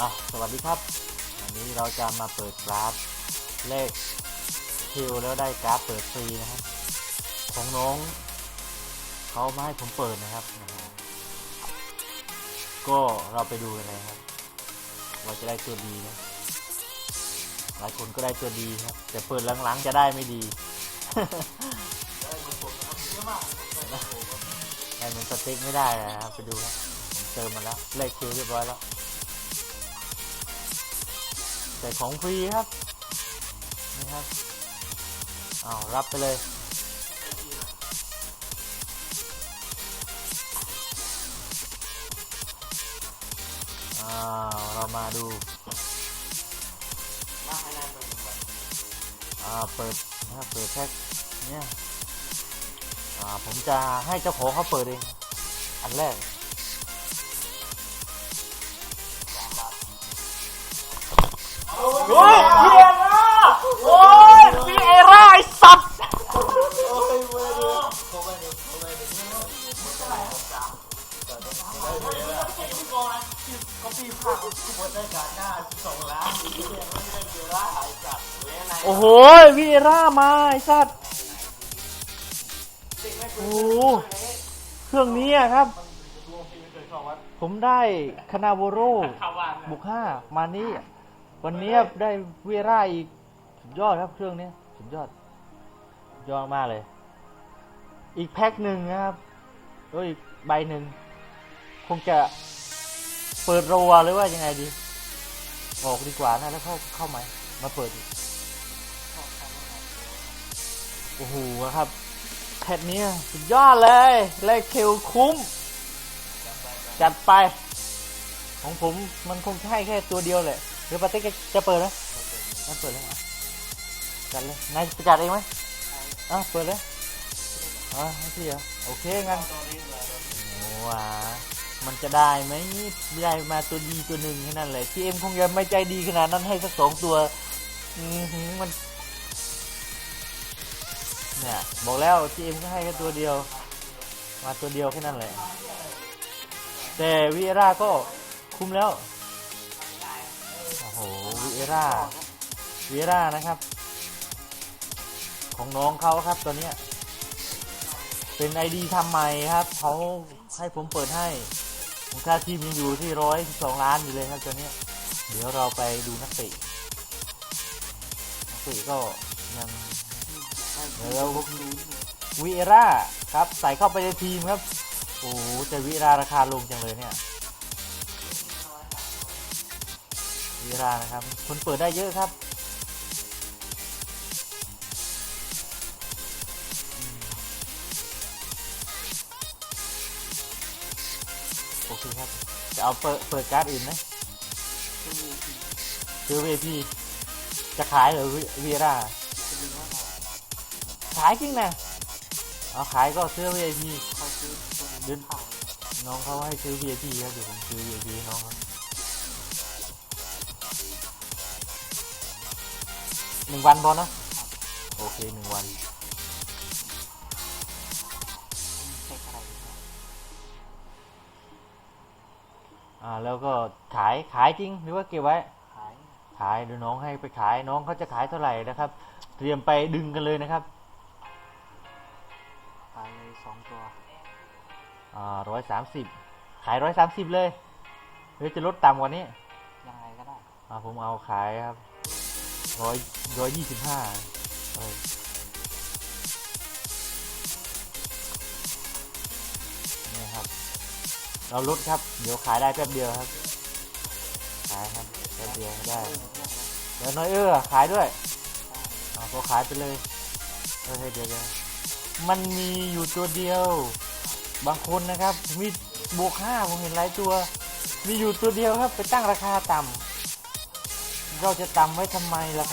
อะสวัสดีครับ วันนี้เราจะมาเปิดกราฟเลขคิวแล้วได้กราฟเปิดฟรีนะครับ ของน้องเขามาให้ผมเปิดนะครับ ก็เราไปดูกันเลยครับ ว่าจะได้ตัวดีนะ หลายคนก็ได้ตัวดีครับ แต่เปิดหลังๆจะได้ไม่ดีได้เหมือนสติ๊กไม่ได้นะครับไปดูครับเติมมาแล้วเลขคิวเรียบร้อยแล้ว แต่ของฟรีครับนี่ครับอ้าวรับไปเลยอ้าวเรามาดูอ่าเปิดนะครับเปิดแพ็คเนี่ยอ่าผมจะให้เจ้าของเขาเปิดเองอันแรก โอ้โหมีเอร่ามาไอสัตว์โอ้โหเครื่องนี้อะครับผมได้คานาโวโรบุกห้ามานี่ วันนี้ได้เวร่าอีกสุดยอดครับเครื่องนี้สุดยอดสุดยอดมากเลย อีกแพ็คหนึ่งนะครับแล้วอีกใบหนึ่งคงจะเปิดรัวหรือว่ายังไงดี ออกดีกว่านะแล้วเข้าเข้าไหมมาเปิดโอ้โหครับแพ็คนี้สุดยอดเลยเลขเคลคุ้ม จัดไป ของผมมันคงใช่แค่ตัวเดียวแหละหรือปาเต้จะเปิดไหมไม่เปิดแล้วจัดเลยนายจะจัดเองไหมอะเปิดเลยอะให้พี่เหรอโอเคงั้นโอ้ว้า มันจะได้ไหมได้มาตัวดีตัวหนึ่งแค่นั้นแหละทีเอ็มคงจะไม่ใจดีขนาดนั้นให้สักสองตัว อือหือมัน เนี่ย บอกแล้วทีเอ็มก็ให้แค่ตัวเดียว มาตัวเดียวแค่นั้นแหละแต่วีเอร่าก็คุ้มแล้ว โอ้โหวีเอร่าวีเอร่านะครับ ของน้องเขาครับตัวเนี้ยเป็นไอดีทำใหม่ครับเขาให้ผมเปิดให้ มูลค่าทีมยังอยู่ที่ร้อยสองล้านอยู่เลยครับตัวเนี้ เดี๋ยวเราไปดูนักเตะนักเตะก็ยังเดี๋ยวเราวีเอร่าครับใส่เข้าไปในทีมครับ โอ้แต่วิราราคาลงจังเลยเนี่ยวิรานะครับ คนเปิดได้เยอะครับ เคครับ จะเอาเปิดเปิดการ์ดอื่นไหมซื้อ VIP จะขายเหรือวีราขายจริงนะเอาขายก็ซื้อ VIP เดี๋ยวน้องเขาให้ซื้อ VIP ครับเดี๋ยวผมซื้อ VIP ให้น้องครับหนึ่งวันพอนะ โอเคหนึ่งวัน อ่าแล้วก็ขายขายจริงหรือว่าเก็บไว้ ขายขายเดี๋ยวน้องให้ไปขายน้องเขาจะขายเท่าไหร่นะครับ เตรียมไปดึงกันเลยนะครับขายเลยสองตัวอ่าร้อยสามสิบขายร้อยสามสิบเลยหรือจะลดต่ำกว่านี้ยังไงก็ได้อ่าผมเอาขายครับร้อยร้อยยี่สิบห้า เราลดครับ เดี๋ยวขายได้แป๊บเดียวครับ ขายครับแป๊บเดียวได้ เดี๋ยวน้อยเออขายด้วยอ่าก็ขายไปเลยเฮ้ยเดี๋ยวเดี๋ยวมันมีอยู่ตัวเดียว บางคนนะครับ มีบวกห้าผมเห็นหลายตัว มีอยู่ตัวเดียวครับ ไปตั้งราคาต่ำเราจะต่ำไว้ทำไมล่ะครับ